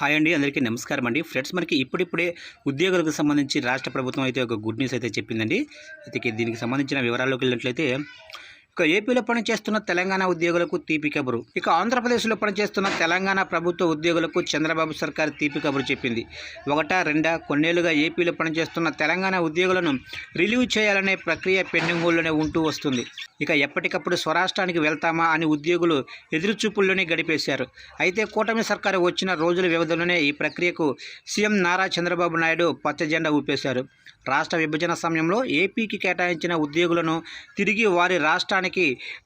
Hi అండి అందరికీ నమస్కారం అండి. ఫ్రెండ్స్ మనకి ఇప్పుడిప్పుడే ఉద్యోగులకు సంబంధించి రాష్ట్ర ప్రభుత్వం అయితే ఒక గుడ్ న్యూస్ అయితే చెప్పిందండి. అయితే దీనికి సంబంధించిన వివరాల్లోకి వెళ్ళినట్లయితే ఇక ఏపీలో పనిచేస్తున్న తెలంగాణ ఉద్యోగులకు తీపి కబురు. ఇక ఆంధ్రప్రదేశ్లో పనిచేస్తున్న తెలంగాణ ప్రభుత్వ ఉద్యోగులకు చంద్రబాబు సర్కార్ తీపి కబురు చెప్పింది. ఒకటా రెండా కొన్నేళ్ళుగా ఏపీలో పనిచేస్తున్న తెలంగాణ ఉద్యోగులను రిలీవ్ చేయాలనే ప్రక్రియ పెండింగుల్లోనే ఉంటూ వస్తుంది. ఇక ఎప్పటికప్పుడు స్వరాష్ట్రానికి వెళ్తామా అని ఉద్యోగులు ఎదురుచూపుల్లోనే గడిపేశారు. అయితే కూటమి సర్కారు వచ్చిన రోజుల వ్యవధిలోనే ఈ ప్రక్రియకు సీఎం నారా చంద్రబాబు నాయుడు పచ్చ జెండా ఊపేశారు. రాష్ట్ర విభజన సమయంలో ఏపీకి కేటాయించిన ఉద్యోగులను తిరిగి వారి రాష్ట్రానికి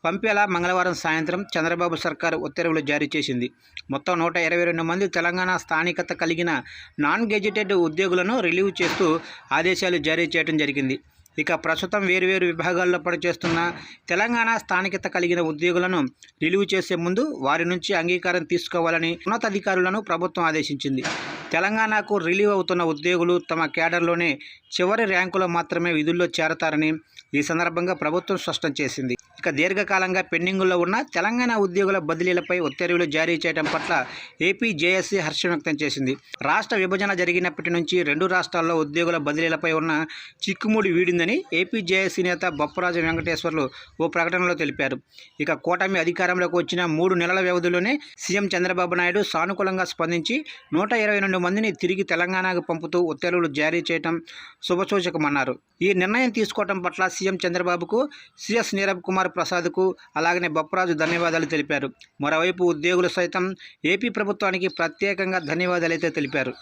పంపేలా మంగళవారం సాయంత్రం చంద్రబాబు సర్కారు ఉత్తర్వులు జారీ చేసింది. మొత్తం నూట ఇరవై రెండు మంది తెలంగాణ స్థానికత కలిగిన నాన్ గెజిటెడ్ ఉద్యోగులను రిలీవ్ చేస్తూ ఆదేశాలు జారీ చేయడం జరిగింది. ఇక ప్రస్తుతం వేరువేరు విభాగాల్లో పనిచేస్తున్న తెలంగాణ స్థానికత కలిగిన ఉద్యోగులను రిలీవ్ చేసే ముందు వారి నుంచి అంగీకారం తీసుకోవాలని ఉన్నతాధికారులను ప్రభుత్వం ఆదేశించింది. తెలంగాణకు రిలీవ్ అవుతున్న ఉద్యోగులు తమ కేడర్లోనే చివరి ర్యాంకులో మాత్రమే విధుల్లో చేరతారని ఈ సందర్భంగా ప్రభుత్వం స్పష్టం చేసింది. ఇక దీర్ఘకాలంగా పెండింగుల్లో ఉన్న తెలంగాణ ఉద్యోగుల బదిలీలపై ఉత్తర్వులు జారీ చేయడం పట్ల ఏపీ జేఎస్సీ హర్షం వ్యక్తం చేసింది. రాష్ట్ర విభజన జరిగినప్పటి నుంచి రెండు రాష్ట్రాల్లో ఉద్యోగుల బదిలీలపై ఉన్న చిక్కుముడి వీడిందని ఏపీ జేఏసీ నేత బొప్పరాజు వెంకటేశ్వర్లు ఓ ప్రకటనలో తెలిపారు. ఇక కూటమి అధికారంలోకి వచ్చిన మూడు నెలల వ్యవధిలోనే సీఎం చంద్రబాబు నాయుడు సానుకూలంగా స్పందించి నూట ఇరవై రెండు మందిని తిరిగి తెలంగాణకు పంపుతూ ఉత్తర్వులు జారీ చేయడం శుభసూచకమన్నారు ఈ నిర్ణయం తీసుకోవడం పట్ల సీఎం చంద్రబాబుకు సిఎస్ నీరబ్ కుమార్ ప్రసాద్కు అలాగనే బొప్పరాజు ధన్యవాదాలు తెలిపారు. మరోవైపు ఉద్యోగులు సైతం ఏపీ ప్రభుత్వానికి ప్రత్యేకంగా ధన్యవాదాలు అయితే తెలిపారు.